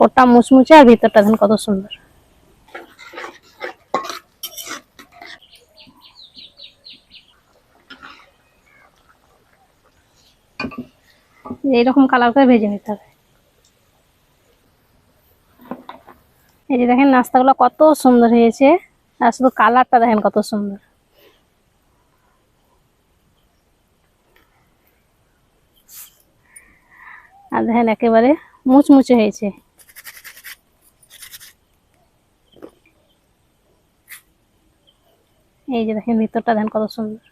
ওপরটা মুচমুচে আর ভিতরটা দেখেন কত সুন্দর। এইরকম কালার করে ভেজে নিতে হবে। এই যে দেখেন নাস্তাগুলো কত সুন্দর হয়েছে, আর শুধু কালারটা দেখেন কত সুন্দর। আর দেখেন একেবারে মুচমুচে হয়েছে। এই যে দেখেন, ভিতরটা দেখেন কত সুন্দর।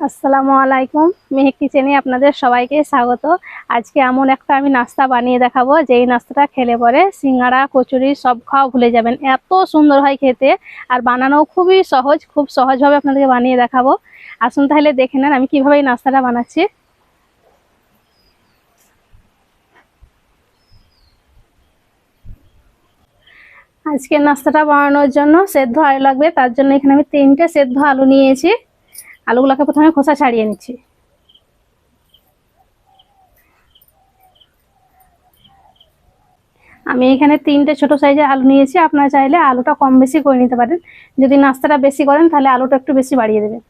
আসসালামু আলাইকুম, মেহেক কিচেনে আপনাদের সবাইকে স্বাগত। আজকে এমন একটা আমি নাস্তা বানিয়ে দেখাবো, যেই নাস্তাটা খেলে পরে সিঙ্গাড়া, কচুরি, সব খাওয়া ভুলে যাবেন। এত সুন্দর হয় খেতে, আর বানানো খুবই সহজ, খুব সহজভাবে আপনাদেরকে বানিয়ে দেখাবো। আসুন তাহলে দেখে নেন আমি কীভাবে এই নাস্তাটা বানাচ্ছি। আজকের নাস্তাটা বানানোর জন্য সেদ্ধ আলু লাগবে, তার জন্য এখানে আমি তিনটে সেদ্ধ আলু নিয়েছি। আলুগুলোকে প্রথমে খোসা ছাড়িয়ে নিচ্ছি। আমি এখানে তিনটে ছোট সাইজের আলু নিয়েছি, আপনারা চাইলে আলুটা কম বেশি করে নিতে পারেন। যদি নাস্তাটা বেশি করেন, তাহলে আলুটা একটু বেশি বাড়িয়ে দেবেন।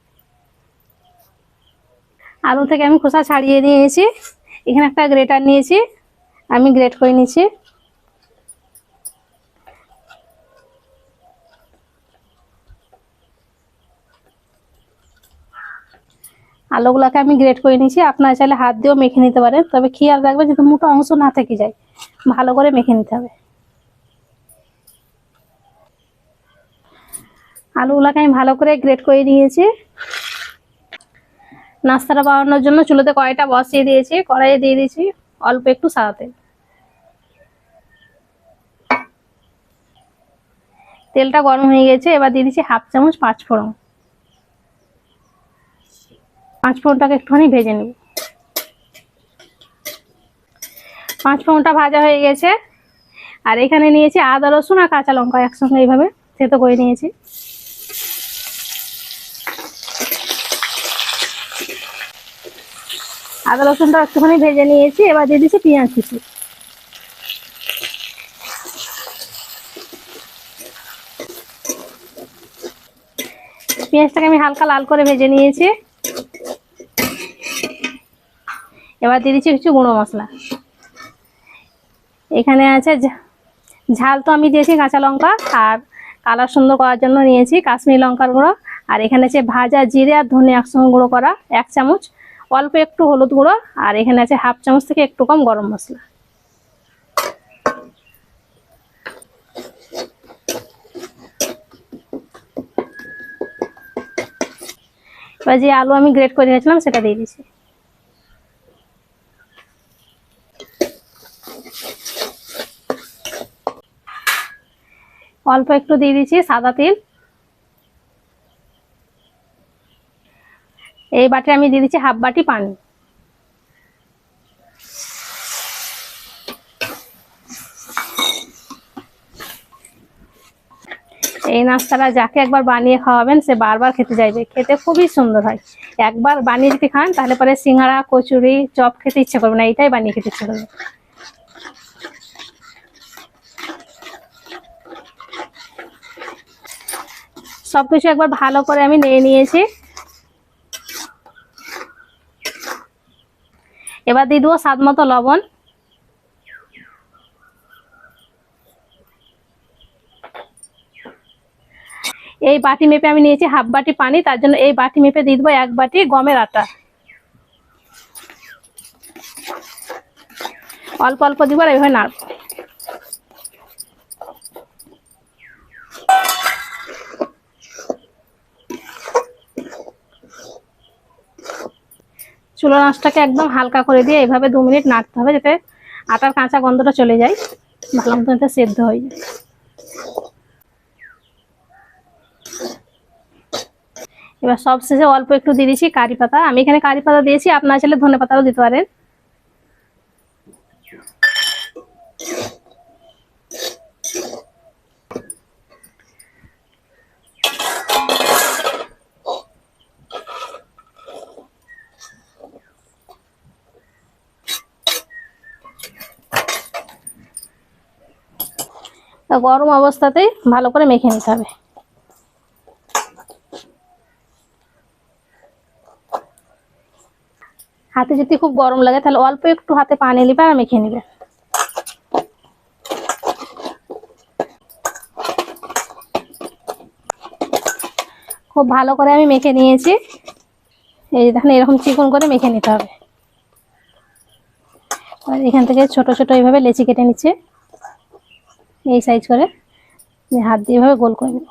আলু থেকে আমি খোসা ছাড়িয়ে নিয়েছি। এখানে একটা গ্রেটার নিয়েছি, আমি গ্রেট করে নিয়েছি আলুগুলোকে আমি গ্রেট করে নিয়েছি। আপনারা চাইলে হাত দিয়েও মেখে নিতে পারেন। তবে খেয়াল রাখবে যাতে মোটা অংশ না থেকে যায়, ভালো করে মেখে নিতে হবে। আলুগুলোকে আমি ভালো করে গ্রেট করে নিয়েছি। নাস্তাটা বানানোর জন্য চুলোতে কড়াইটা বসিয়ে দিয়েছি। কড়াইয়ে দিয়ে দিয়েছি অল্প একটু সাদা তেল। তেলটা গরম হয়ে গেছে। এবার দিয়ে দিচ্ছি হাফ চামচ পাঁচ ফোড়ন পাঁচ ফোড়নটাকে একটুখানি ভেজে নেব। পাঁচ ফোড়নটা ভাজা হয়ে গেছে। আর এখানে নিয়েছি আদা, রসুন আর কাঁচা লঙ্কা একসঙ্গে এইভাবে থেতো করে নিয়েছি। আদা রসুনটা একটুখানি ভেজে নিয়েছি। এবার দিয়ে দিচ্ছি পেঁয়াজ কুচি। পেঁয়াজটাকে আমি হালকা লাল করে ভেজে নিয়েছি। এবার দিয়ে দিচ্ছি কিছু গুঁড়ো মশলা। এখানে আছে ঝাল তো আমি দিয়েছি কাঁচা লঙ্কা আর কালার সুন্দর করার জন্য নিয়েছি কাশ্মীরি লঙ্কার গুঁড়ো। আর এখানে আছে ভাজা জিরে আর ধনে একসঙ্গে গুঁড়ো করা, এক চামচ। অল্প একটু হলুদ গুঁড়ো আর এখানে আছে হাফ চামচ থেকে একটু কম গরম মশলা। এবার যে আলু আমি গ্রেট করে রেখেছিলাম সেটা দিয়ে দিচ্ছি। অল্প একটু দিয়ে দিচ্ছি সাদা তিল। এই বাটি আমি দিয়ে দিচ্ছি হাফ বাটি পানি। এই নাস্তাটা যাকে একবার বানিয়ে খাওয়াবেন, সে বারবার খেতে চাইবে। খেতে খুবই সুন্দর হয়। একবার বানিয়ে যদি খান, তাহলে পরে সিঙ্গাড়া, কচুরি, চপ খেতে ইচ্ছে করবে না এইটাই বানিয়ে খেতে ইচ্ছে করবে। সবকিছু একবার ভালো করে আমি নিয়ে নিয়েছি। এবার দিয়ে দেবো স্বাদ মতো লবণ। এই বাটি মেপে আমি নিয়েছি হাফ বাটি পানি, তার জন্য এই বাটি মেপে দিয়ে দেবো এক বাটি গমের আটা। অল্প অল্প দিব আর এইভাবে নাড়ব। চুলো নাচটাকে একদম হালকা করে দিয়ে এভাবে দু মিনিট নাড়তে হবে যাতে আটার কাঁচা গন্ধটা চলে যায়। ভালো মতো সেদ্ধ হয়ে যায়। এবার সব শেষে অল্প একটু দিয়ে দিচ্ছি কারি পাতা। আমি এখানে কারি পাতা দিয়েছি, আপনার চাইলে ধনে পাতাও দিতে পারেন। গরম অবস্থাতেই ভালো করে মেখে নিতে হবে। হাতে যদি খুব গরম লাগে, তাহলে অল্প একটু হাতে পানি নিবে আর মেখে নিবে। খুব ভালো করে আমি মেখে নিয়েছি। এই দেখেন, এরকম চিকন করে মেখে নিতে হবে। আর এখান থেকে ছোট ছোট এইভাবে লেচি কেটে নিচ্ছে। এই সাইজ করে। হাত দিয়ে এভাবে গোল করে নেব।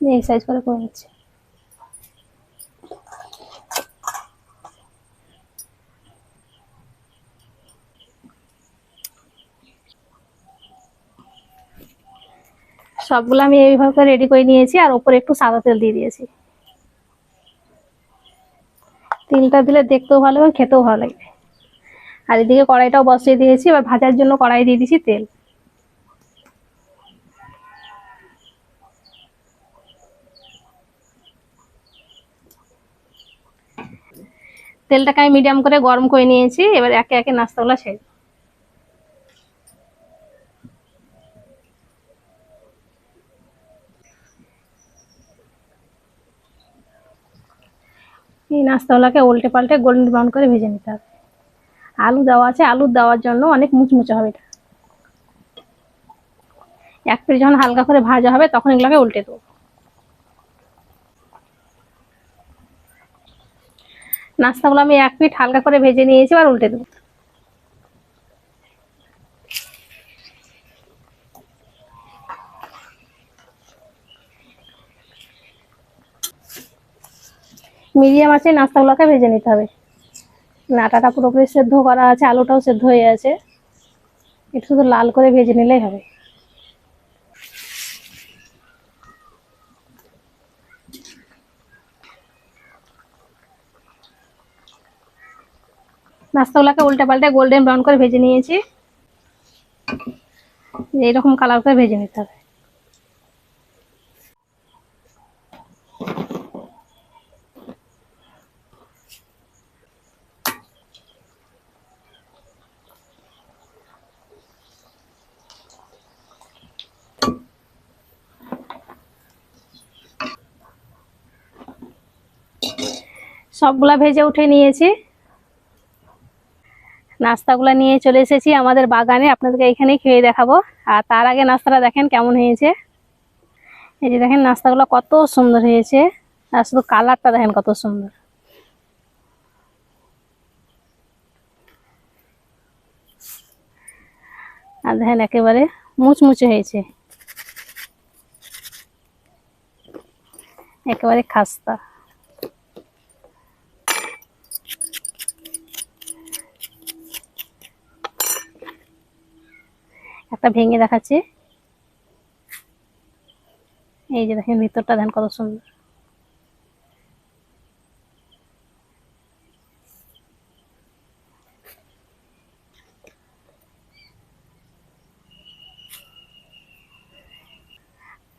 এই সাইজ করে করে নিচ্ছি। সবগুলো আমি এইভাবে রেডি করে নিয়েছি আর ওপরে একটু সাদা তেল দিয়ে দিয়েছি। তেলটা দিলে দেখতেও ভালো এবং খেতেও ভালো লাগবে আর এদিকে কড়াইটাও বসিয়ে দিয়েছি, এবার ভাজার জন্য কড়াই দিয়ে দিয়েছি তেল। তেলটাকে আমি মিডিয়াম করে গরম করে নিয়েছি, এবার একে একে নাস্তাগুলো ছেড়ে নাস্তাগুলোকে উল্টে পাল্টে গোল্ডেন ব্রাউন করে ভেজে নিতে হবে। আলু দেওয়া আছে, আলু দেওয়ার জন্য অনেক মুচমুচে হবে এটা। এক পিস যখন হালকা করে ভাজা হবে, তখন এগুলোকে উল্টে দেবো। নাস্তাগুলো আমি এক পিঠ হালকা করে ভেজে নিয়েছি আর উল্টে দেবো। মিডিয়াম আছে, নাস্তাগুলোকে ভেজে নিতে হবে। নাটাটা পুরোপুরি সেদ্ধ করা আছে, আলুটাও সেদ্ধ হয়ে আছে একটু শুধু লাল করে ভেজে নিলেই হবে। নাস্তাগুলোকে উল্টে পাল্টে গোল্ডেন ব্রাউন করে ভেজে নিয়েছি। এইরকম কালার করে ভেজে নিতে হবে। সবগুলা ভেজে উঠে নিয়েছি। নাস্তাগুলো নিয়ে চলে এসেছি আমাদের বাগানে, আপনাদেরকে এখানেই খেয়ে দেখাবো। আর তার আগে নাস্তাটা দেখেন কেমন হয়েছে। এই যে দেখেন, নাস্তাগুলো কত সুন্দর হয়েছে। আর শুধু কালারটা দেখেন কত সুন্দর। আর দেখেন একেবারে মুচমুচে হয়েছে। একেবারে খাস্তা। একটা ভেঙে দেখাচ্ছি। এই যে দেখেন, ভিতরটা দেখেন কত সুন্দর।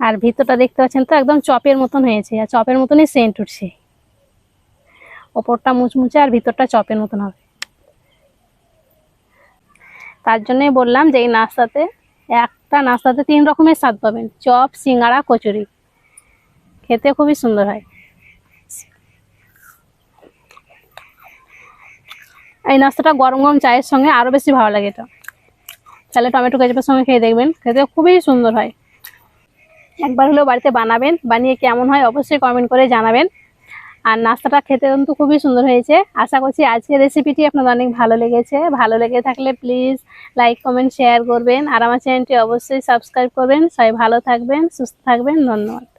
আর ভিতরটা দেখতে পাচ্ছেন তো, একদম চপের মতন হয়েছে, আর চপের মতনই সেন্ট উঠছে। ওপরটা মুচমুচে আর ভিতরটা চপের মতন হবে। তার জন্যই বললাম যে এই নাস্তাতে একটা নাস্তাতে তিন রকমের স্বাদ পাবেন। চপ, সিঙ্গাড়া, কচুরি। খেতে খুবই সুন্দর হয়। এই নাস্তাটা গরম গরম চায়ের সঙ্গে আরও বেশি ভালো লাগে এটা। তাহলে টমেটো কেচাপের সঙ্গে খেয়ে দেখবেন, খেতে খুবই সুন্দর হয়। একবার হলেও বাড়িতে বানাবেন, বানিয়ে কেমন হয় অবশ্যই কমেন্ট করে জানাবেন। আর নাস্তাটা খেতে কিন্তু খুবই সুন্দর হয়েছে। আশা করছি আজকের রেসিপিটি আপনাদের অনেক ভালো লেগেছে। ভালো লেগে থাকলে প্লিজ লাইক কমেন্ট শেয়ার করবেন। আর আমার চ্যানেলটি অবশ্যই সাবস্ক্রাইব করবেন। সবাই ভালো থাকবেন, সুস্থ থাকবেন। ধন্যবাদ।